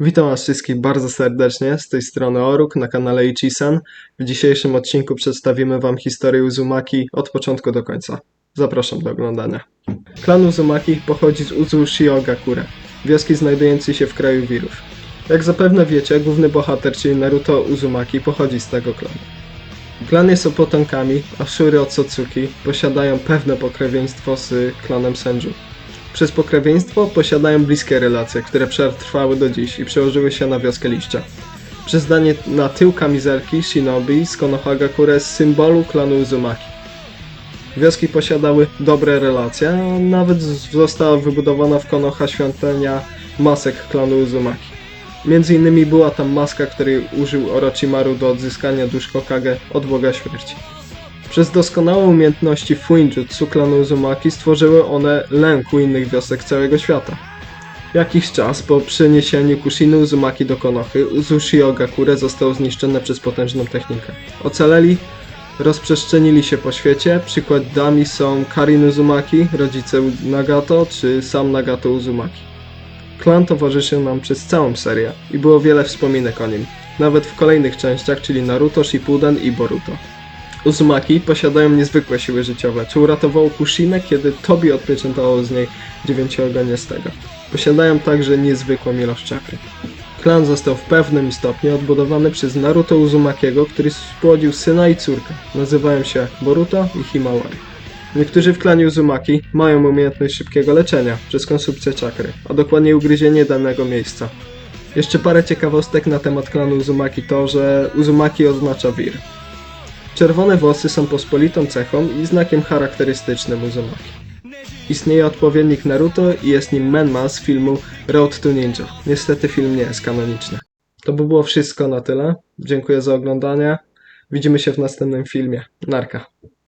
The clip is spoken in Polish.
Witam Was wszystkich bardzo serdecznie, z tej strony Oruk na kanale Ichisan. W dzisiejszym odcinku przedstawimy Wam historię Uzumaki od początku do końca. Zapraszam do oglądania. Klan Uzumaki pochodzi z Uzushio-gakure, wioski znajdującej się w kraju wirów. Jak zapewne wiecie, główny bohater, czyli Naruto Uzumaki, pochodzi z tego klanu. Klany są potomkami, a Shuri Otsutsuki posiadają pewne pokrewieństwo z klanem Senju. Przez pokrewieństwo posiadają bliskie relacje, które przetrwały do dziś i przełożyły się na wioskę liścia. Przez danie na tył kamizelki Shinobi z Konohagakure z symbolu klanu Uzumaki. Wioski posiadały dobre relacje, a nawet została wybudowana w Konoha świątynia masek klanu Uzumaki. Między innymi była tam maska, której użył Orochimaru do odzyskania dusz Hokage od Boga Śmierci. Przez doskonałe umiejętności Fuinjutsu klanu Uzumaki stworzyły one lęku innych wiosek całego świata. Jakiś czas po przeniesieniu Kushiny Uzumaki do Konochy, Uzushio Gakure zostało zniszczone przez potężną technikę. Ocaleli rozprzestrzenili się po świecie, przykładami są Karin Uzumaki, rodzice Nagato czy sam Nagato Uzumaki. Klan towarzyszył nam przez całą serię i było wiele wspominek o nim, nawet w kolejnych częściach, czyli Naruto, Shippuden i Boruto. Uzumaki posiadają niezwykłe siły życiowe, co uratowało Kushinę, kiedy Tobi odpieczętował z niej dziewięciooganiastego. Posiadają także niezwykłą ilość czakry. Klan został w pewnym stopniu odbudowany przez Naruto Uzumakiego, który spłodził syna i córkę. Nazywają się Boruto i Himawari. Niektórzy w klanie Uzumaki mają umiejętność szybkiego leczenia przez konsumpcję czakry, a dokładnie ugryzienie danego miejsca. Jeszcze parę ciekawostek na temat klanu Uzumaki to, że Uzumaki oznacza wir. Czerwone włosy są pospolitą cechą i znakiem charakterystycznym Uzumaki. Istnieje odpowiednik Naruto i jest nim Menma z filmu Road to Ninja. Niestety film nie jest kanoniczny. To by było wszystko na tyle. Dziękuję za oglądanie. Widzimy się w następnym filmie. Narka.